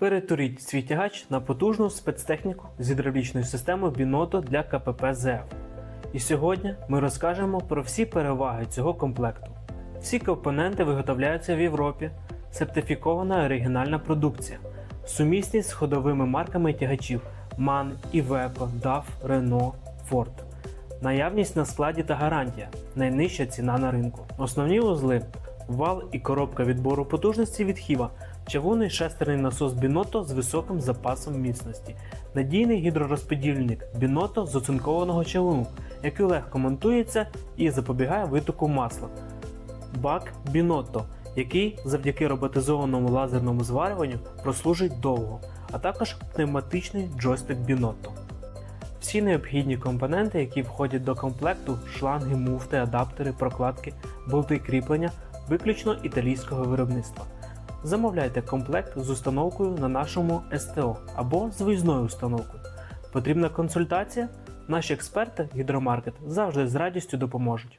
Перетворіть свій тягач на потужну спецтехніку з гідравлічною системою Біното для КПП ЗЕВ. І сьогодні ми розкажемо про всі переваги цього комплекту. Всі компоненти виготовляються в Європі, сертифікована оригінальна продукція, сумісні з ходовими марками тягачів MAN, Iveco, DAF, Renault, Ford. Наявність на складі та гарантія найнижча ціна на ринку. Основні узли вал і коробка відбору потужності від Хіва, чавунний шестерний насос Біното з високим запасом міцності, надійний гідророзподільник Біното з оцинкованого чавуну, який легко монтується і запобігає витоку масла. Бак Біното, який завдяки роботизованому лазерному зварюванню прослужить довго, а також пневматичний джойстик Біното. Всі необхідні компоненти, які входять до комплекту, шланги, муфти, адаптери, прокладки, болти кріплення, виключно італійського виробництва. Замовляйте комплект з установкою на нашому СТО або з виїзною установкою. Потрібна консультація? Наші експерти Гідромаркет завжди з радістю допоможуть.